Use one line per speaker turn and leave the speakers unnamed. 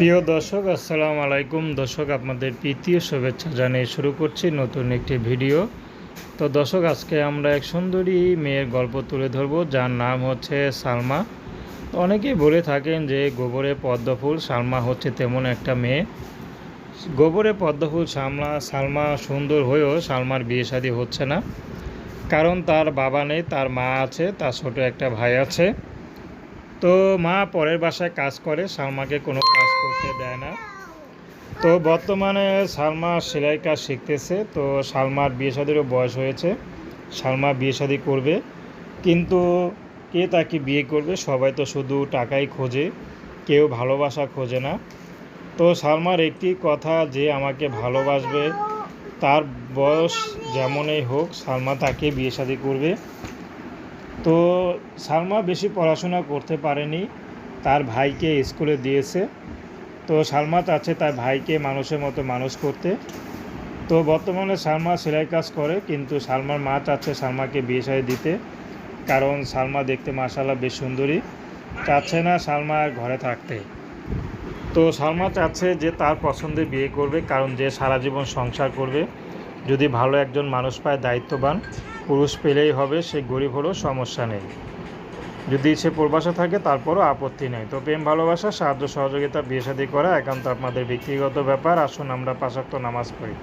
প্রিয় দর্শক, আসসালামু আলাইকুম। দর্শক, আপনাদের প্রীতীয় শুভেচ্ছা জানিয়ে শুরু করছি নতুন একটি ভিডিও। তো দর্শক, আজকে আমরা এক সুন্দরী মেয়ের গল্প তুলে ধরব, যার নাম হচ্ছে সালমা। অনেকেই বলে থাকেন যে গোবরে পদ্মফুল সালমা হচ্ছে তেমন একটা মেয়ে। গোবরে পদ্মফুল সালমা সালমা সুন্দর হয়েও সালমার বিয়ে শাদী হচ্ছে না। কারণ তার বাবা নেই, তার মা আছে, তার ছোট একটা ভাই আছে। তো মা পরের বাসায় কাজ করে, সালমাকে কোনো কাজ করতে দেয় না। তো বর্তমানে সালমা সেলাই কাজ শিখতেছে, তো সালমার বিয়ে শাদিরও বয়স হয়েছে। সালমা বিয়ে শাদি করবে, কিন্তু কে তাকে বিয়ে করবে সবাই তো শুধু টাকাই খোঁজে, কেউ ভালোবাসা খোঁজে না। তো সালমার একটি কথা, যে আমাকে ভালোবাসবে, তার বয়স যেমনই হোক, সালমা তাকে বিয়ে শাদি করবে। তো সালমা বেশি পড়াশোনা করতে পারেনি, তার ভাইকে স্কুলে দিয়েছে। তো সালমা চাচ্ছে তার ভাইকে মানুষের মতো মানুষ করতে। তো বর্তমানে সালমা সেলাই কাজ করে, কিন্তু সালমার মা চাচ্ছে সালমাকে বিয়ে শাদী দিতে, কারণ সালমা দেখতে মাসাল্লাহ বেশ সুন্দরী। চাচ্ছে না সালমা ঘরে থাকতে। তো সালমা চাচ্ছে যে তার পছন্দে বিয়ে করবে, কারণ যে সারা জীবন সংসার করবে। যদি ভালো একজন মানুষ পায় দায়িত্ববান, পুরুষ পেলেই হবে, সে গরিব হলেও সমস্যা নেই। যদি সে প্রবাসে থাকে, তারপরও আপত্তি নেই। তো প্রেম, ভালোবাসা, সাহায্য, সহযোগিতা, বিয়ে শাদী করা একান্ত আপনাদের ব্যক্তিগত ব্যাপার। আসুন আমরা পাশাক্ত নামাজ পড়ি।